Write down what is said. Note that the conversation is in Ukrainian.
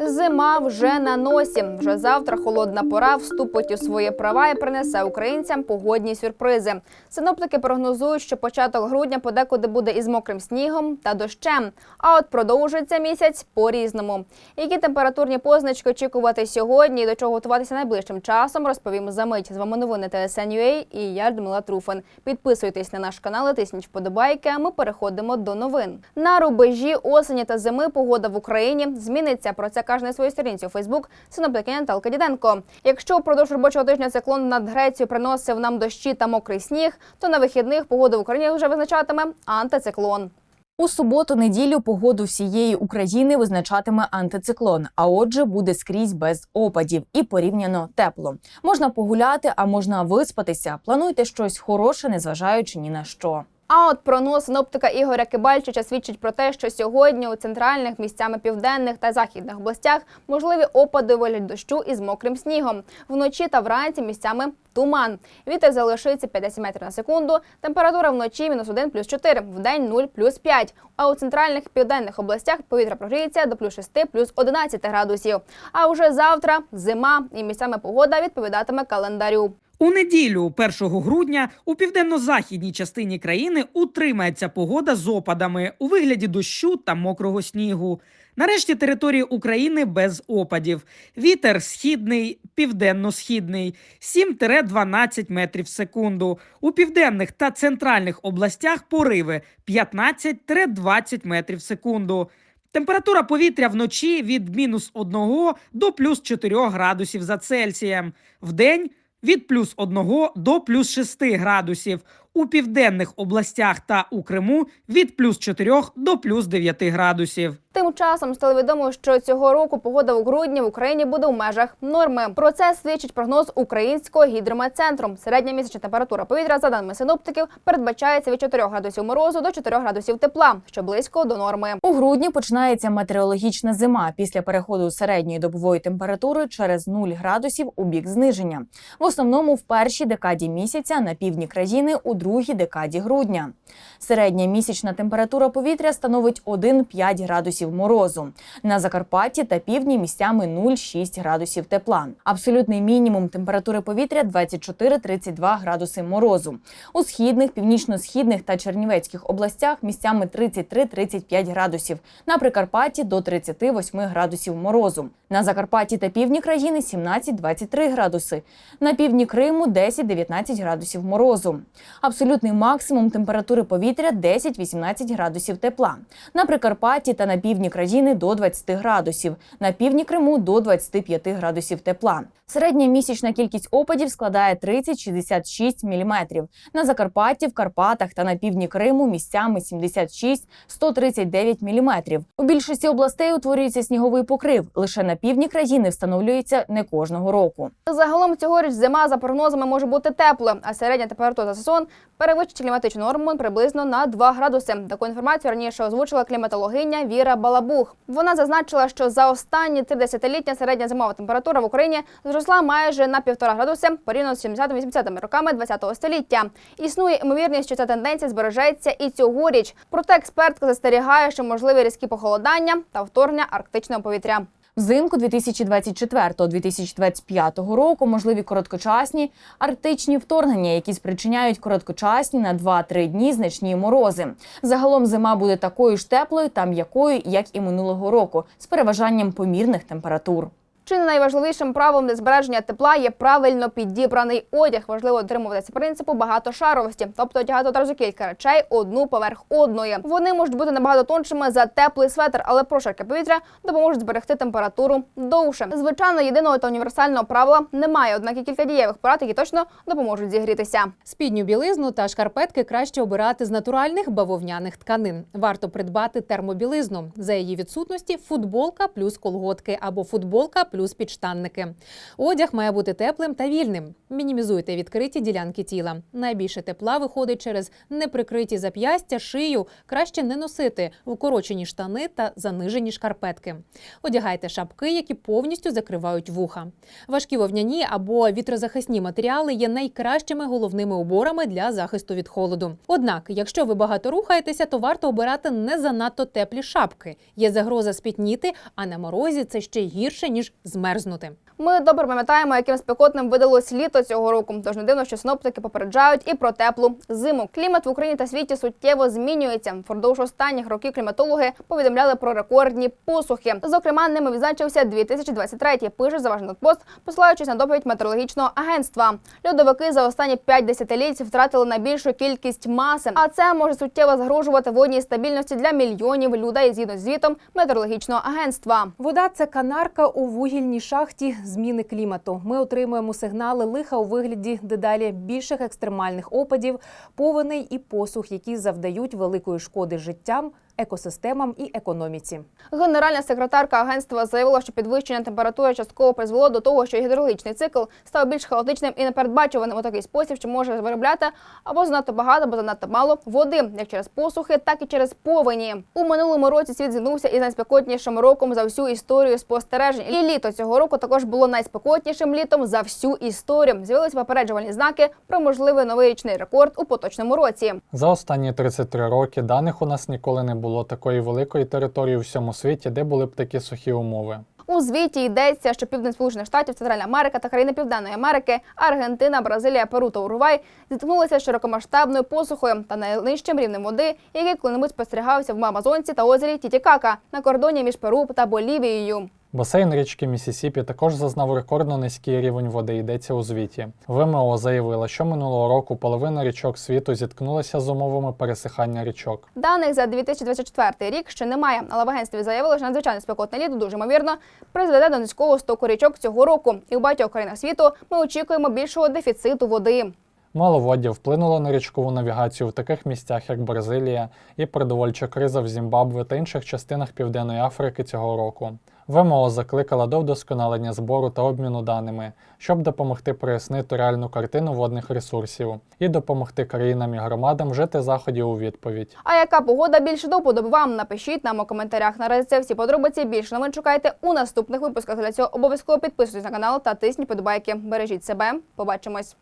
Зима вже на носі. Вже завтра холодна пора вступить у свої права і принесе українцям погодні сюрпризи. Синоптики прогнозують, що початок грудня подекуди буде із мокрим снігом та дощем. А от продовжиться місяць по-різному. Які температурні позначки очікувати сьогодні і до чого готуватися найближчим часом, розповім за мить. З вами новини ТСН.UA і я Людмила Труфан. Підписуйтесь на наш канал, тисніть вподобайки. А ми переходимо до новин. На рубежі осені та зими погода в Україні зміниться. Про це каже на своїй сторінці у Фейсбук синоптикиня Наталка Діденко. Якщо впродовж робочого тижня циклон над Грецією приносив нам дощі та мокрий сніг, то на вихідних погоду в Україні вже визначатиме антициклон. У суботу-неділю погоду всієї України визначатиме антициклон, а отже, буде скрізь без опадів і порівняно тепло. Можна погуляти, а можна виспатися. Плануйте щось хороше, незважаючи ні на що. А от прогноз синоптика Ігоря Кибальчича свідчить про те, що сьогодні у центральних місцями південних та західних областях можливі опади у вигляді дощу із мокрим снігом. Вночі та вранці місцями туман. Вітер залишиться 50 метрів на секунду. Температура вночі мінус 1 плюс 4, вдень 0 плюс 5. А у центральних південних областях повітря прогріється до плюс 6 плюс 11 градусів. А вже завтра зима і місцями погода відповідатиме календарю. У неділю, 1 грудня, у південно-західній частині країни утримається погода з опадами у вигляді дощу та мокрого снігу. Нарешті території України без опадів. Вітер східний, південно-східний 7-12 метрів в секунду. У південних та центральних областях пориви 15-20 метрів в секунду. Температура повітря вночі від мінус 1 до плюс 4 градусів за Цельсієм. Вдень від плюс 1 до плюс 6 градусів. У південних областях та у Криму від плюс 4 до плюс 9 градусів. Тим часом стало відомо, що цього року погода у грудні в Україні буде у межах норми. Про це свідчить прогноз українського гідрометцентру. Середня місячна температура повітря, за даними синоптиків, передбачається від 4 градусів морозу до 4 градусів тепла, що близько до норми. У грудні починається метеорологічна зима після переходу середньої добової температури через 0 градусів у бік зниження. В основному в першій декаді місяця на півдні країни у другій декаді грудня. Середня місячна температура повітря становить 1-5 градусів морозу. На Закарпатті та півдні місцями 0,6 градусів тепла. Абсолютний мінімум температури повітря 24-32 градуси морозу. У східних, північно-східних та чернівецьких областях місцями 33-35 градусів. На Прикарпатті до 38 градусів морозу. На Закарпатті та півдні країни 17-23 градуси. На півдні Криму 10-19 градусів морозу. Абсолютний максимум температури повітря 10-18 градусів тепла. На Прикарпатті та на півдні країни до 20 градусів. На півдні Криму до 25 градусів тепла. Середня місячна кількість опадів складає 30-66 мм. На Закарпатті, в Карпатах та на півдні Криму місцями 76-139 мм. У більшості областей утворюється сніговий покрив. Лише на півдні країни встановлюється не кожного року. Загалом цьогоріч зима за прогнозами може бути теплою, а середня температура за сезон перевищить кліматичну норму приблизно на 2 градуси. Таку інформацію раніше озвучила кліматологиня Віра Балабух. Вона зазначила, що за останні три десятиліття середня зимова температура в Україні зросла майже на півтора градуси порівняно з 70-80 роками ХХ століття. Існує ймовірність, що ця тенденція збережеться і цьогоріч. Проте експертка застерігає, що можливі різкі похолодання та вторгнення арктичного повітря. Взимку 2024-2025 року можливі короткочасні арктичні вторгнення, які спричиняють короткочасні на 2-3 дні значні морози. Загалом зима буде такою ж теплою та м'якою, як і минулого року, з переважанням помірних температур. Чи не найважливішим правилом для збереження тепла є правильно підібраний одяг. Важливо дотримуватися принципу багатошаровості, тобто одягати одразу кілька речей одну поверх одної. Вони можуть бути набагато тоншими за теплий светр, але прошарки повітря допоможуть зберегти температуру довше. Звичайно, єдиного та універсального правила немає, однак є кілька дієвих порад, які точно допоможуть зігрітися. Спідню білизну та шкарпетки краще обирати з натуральних бавовняних тканин. Варто придбати термобілизну. За її відсутності футболка плюс колготки або футболка плюс плюс підштанники. Одяг має бути теплим та вільним. Мінімізуйте відкриті ділянки тіла. Найбільше тепла виходить через неприкриті зап'ястя, шию. Краще не носити укорочені штани та занижені шкарпетки. Одягайте шапки, які повністю закривають вуха. Важкі вовняні або вітрозахисні матеріали є найкращими головними уборами для захисту від холоду. Однак, якщо ви багато рухаєтеся, то варто обирати не занадто теплі шапки. Є загроза спітніти, а на морозі це ще гірше ніж змерзнути. Ми добре пам'ятаємо, яким спекотним видалось літо цього року. Тож не дивно, що синоптики попереджають і про теплу зиму. Клімат в Україні та світі суттєво змінюється. Впродовж останніх років кліматологи повідомляли про рекордні посухи. Зокрема, ними відзначився 2023, Пише заважний пост, посилаючись на доповідь метеорологічного агентства. Льодовики за останні 5 десятиліть втратили найбільшу кількість маси, а це може суттєво загрожувати водній стабільності для мільйонів людей згідно з звітом метеорологічного агентства. Вода це канарка у вугільній шахті зміни клімату. Ми отримуємо сигнали лиха у вигляді дедалі більших екстремальних опадів, повеней і посух, які завдають великої шкоди життям, екосистемам і економіці. Генеральна секретарка агентства заявила, що підвищення температури частково призвело до того, що гідрологічний цикл став більш хаотичним і непередбачуваним у такий спосіб, що може виробляти або занадто багато, або занадто мало води, як через посухи, так і через повені. У минулому році світ зіткнувся із найспекотнішим роком за всю історію спостережень. І літо цього року також було найспекотнішим літом за всю історію. З'явилися попереджувальні знаки про можливий новий річний рекорд у поточному році. За останні 33 роки даних у нас ніколи не було такої великої території у всьому світі, де були б такі сухі умови. У звіті йдеться, що південь Сполучених Штатів, Центральна Америка та країни Південної Америки, Аргентина, Бразилія, Перу та Уругвай зіткнулися широкомасштабною посухою та найнижчим рівнем води, який коли-небудь спостерігався в Амазонці та озері Тітікака на кордоні між Перу та Болівією. Басейн річки Місісіпі також зазнав рекордно низький рівень води, йдеться у звіті. ВМО заявила, що минулого року половина річок світу зіткнулася з умовами пересихання річок. Даних за 2024 рік ще немає, але в агентстві заявили, що надзвичайно спекотне літо дуже ймовірно призведе до низького стоку річок цього року. І в багатьох країнах світу ми очікуємо більшого дефіциту води. Маловоддя вплинуло на річкову навігацію в таких місцях, як Бразилія, і продовольча криза в Зімбабве та інших частинах Південної Африки цього року. ВМО закликала до вдосконалення збору та обміну даними, щоб допомогти прояснити реальну картину водних ресурсів і допомогти країнам і громадам вжити заходів у відповідь. А яка погода більше до вам? Напишіть нам у коментарях. Наразі це всі подробиці. Більше новин шукайте у наступних випусках. Для цього обов'язково підписуйтесь на канал та тисніть подобайки. Бережіть себе. Побачимось.